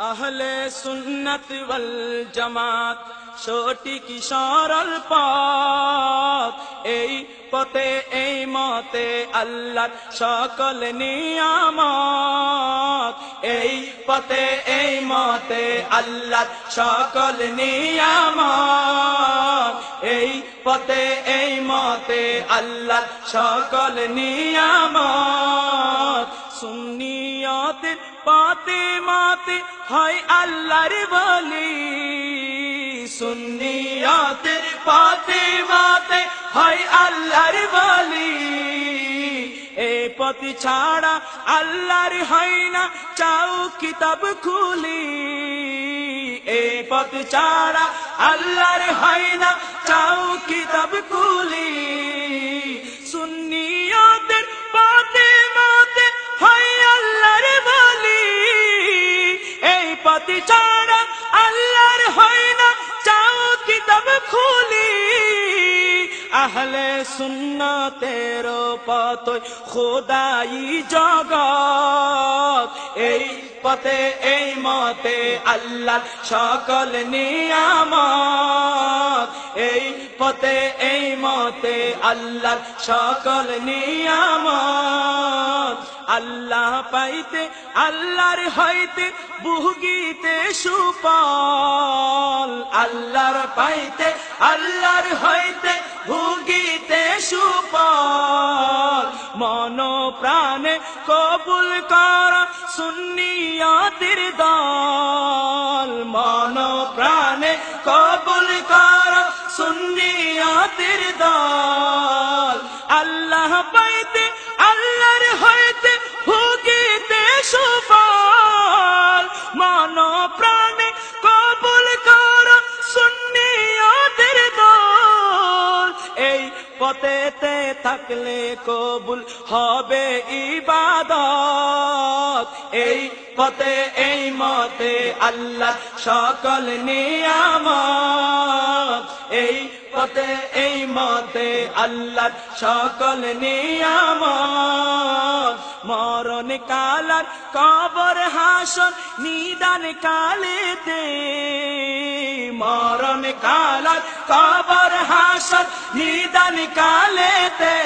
আহলে সুন্নত ওয়াল জামাত, সঠিক সরল পথ? এই পথে, এই মতে আল্লাহর সকল নিয়ামত। এই পথে, এই মতে আল্লাহর সকল নিয়ামত। এই পথে, এই মতে আল্লাহর সকল নিয়ামত। সুন্নিয়তের পাতে মাতে হয় আল্লাহর বলি। সুন্নিয়তের পাতে মাতে হয় আল্লাহর বলি। এ পথ ছাড়া আল্লাহর হয় না, চাও কিতাব খুলি। এ পথ ছাড়া আল্লাহর হয় না, চাও কিতাব খুলি। পথ ছাড়া আল্লাহর হয় না, চাও কিতাব খুলি? আহলে সুন্নতের পথ খোদাই জগৎ। এই পথে, এই মতে আল্লাহ সকল নিয়ামত। এই পথে, এই মতে আল্লাহ সকল নিয়ামত। আল্লাহ পাইতে, আল্লাহর হইতে বুহগিতে সুপল আল্লাহর পাইতে, আল্লাহর হইতে ভুগিতে সুপল মন প্রাণে কবুল কর সুন্নিয়াতির দল। মন প্রাণে কবুল কর সুন্নিয়াতির দল। আল্লাহ পাইতে, আল্লাহর হইতে ভুগিতে সুফল। মন প্রাণে কবুল কর সুন্নিয়াতের দল। এই পথেতে থাকলে কবুল হবে ইবাদত। এই পথে, এই মতে আল্লাহ সকল নিয়ামত। এই পথে এই মতে আল্লাহ সকল নিয়ামত। মরণ কালার কবর হাসন নিদান কালেতে। মরণ কালার কবর হাসন নিদান কালেতে।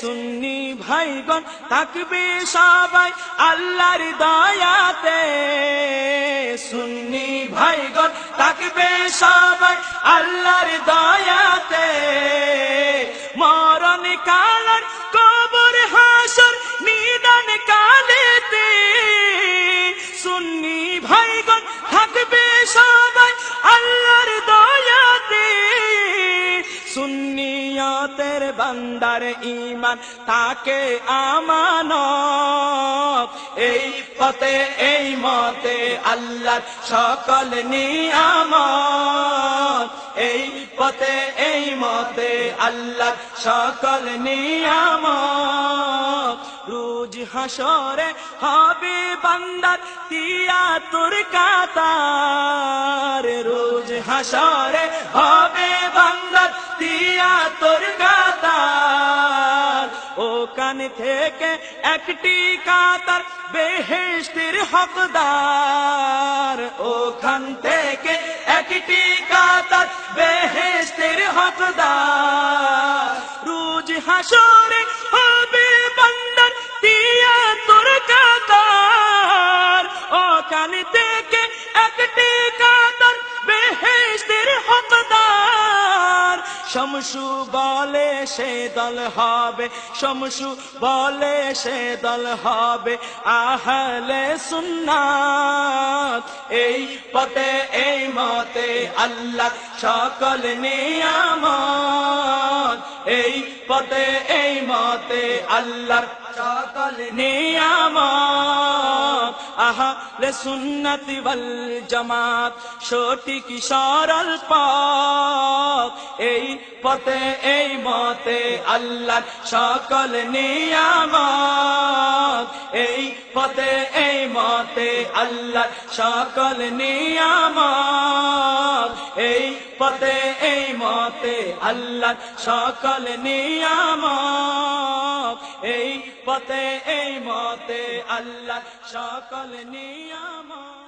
সুন্নি ভাইগণ থাকবে সবাই আল্লাহর দয়াতে। সুন্নি ভাইগণ থাকবে সবাই আল্লাহর দয়াতে মরণ কালার কবর হাসর নিদান কালেতে সুন্নি ভাইগণ থাকবে সবাই আল্লাহর দয়াতে। সুন্নিয়তের বান্দার ইমান তাকে আমানত। এই পথে, এই মতে আল্লাহর সকল নিয়ামত। পথে এই মতে আল্লাহ সকল নিয়ামত। রোজ হাসরে হবে বান্দার তিয়া তোর কাতার। রোজ হাসরে হবে বান্দার তিয়া তোর কাতার। ও কান থেকে একটি কাতার বেহেস্তির হকদার। ও ওখান থেকে একটি কাতার বেহেস্তির হকদার। রোজ হাসরে হবে বান্দার তিয়া তোর কাতার ও কান থেকে একটি কাতার বেহেস্তির হকদার। শমসু বলে সে দল হবে, শমসু বলে সে দল হবে, আহলে সুন্নাত এই পথে, এই মতে আল্লাহ সকল নিয়ামত। এই পথে, এই মতে আল্লাহর সকল নিয়ামত। আহলে সুন্নতি ওয়াল জামাত, সঠিক সরল এই পথে, এই মতে আল্লাহ সকল নিয়ামত। এই পথে এই মতে আল্লাহ সকল নিয়ামত। এই পথে, এই মতে আল্লাহ সকল নিয়ামত। এই পথে, এই মতে আল্লাহ সকল নিয়ামত।